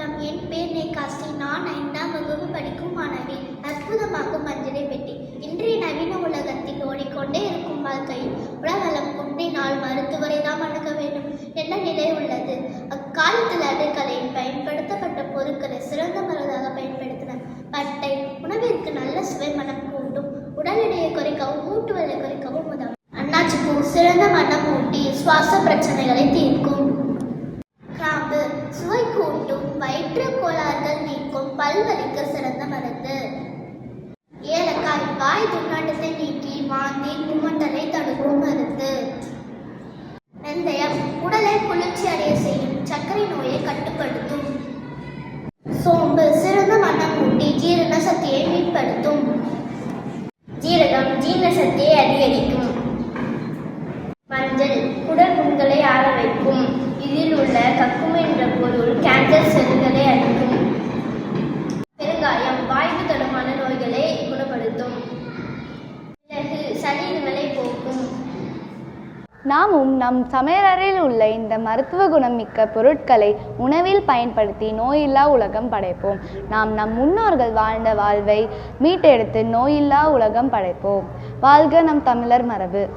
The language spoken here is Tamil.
வணக்கம். என் பேர் நேகாஸ்ரீ நான் ஐந்தாம் வகுப்பு படிக்கும் மாணவி அற்புதமாகும் மஞ்சளை பெட்டி இன்றைய நவீன உலகத்தில் ஓடிக்கொண்டே இருக்கும் வாழ்க்கையில் உலகளம் குன்றினால் மருத்துவரை தான் அணுக வேண்டும் என்ற நிலை உள்ளது. அக்காலத்தில் அடுக்கலையில் பயன்படுத்தப்பட்ட பொருட்களை சிறந்த மருந்தாக பயன்படுத்தின பட்டை உணவிற்கு நல்ல சுவை மனம் கூண்டும் உடல் எடையை குறைக்கவும் ஊட்டுவதை குறைக்கவும் உதவும். அண்ணாச்சி பூ சிறந்த மனம் ஊட்டி சுவாச பிரச்சனைகளை தீர்க்கும். கூட்டும் வயிற்று கோளாறுகள் நீக்கும் பல்வலிக்கு சிறந்த மருந்து. ஏலக்காய் வாய் துர்நாற்றத்தை நீக்கி வாந்தி குமட்டலை தடுக்கும் மருந்து. வெந்தயம் உடலை குளிர்ச்சி அடைய செய்யும் சர்க்கரை நோயை கட்டுப்படுத்தும். சோம்பு சிறந்த மனம் ஊட்டி ஜீரண சக்தியை மீட்படுத்தும் ஜீரகம் ஜீரண சக்தியை அதிகரிக்கும். நாமும் நம் சமையலறையில் உள்ள இந்த மருத்துவ குணமிக்க பொருட்களை உணவில் பயன்படுத்தி நோயில்லா உலகம் படைப்போம். நாம் நம் முன்னோர்கள் வாழ்ந்த வாழ்வை மீட்டெடுத்து நோயில்லா உலகம் படைப்போம். வாழ்க நம் தமிழர் மரபு.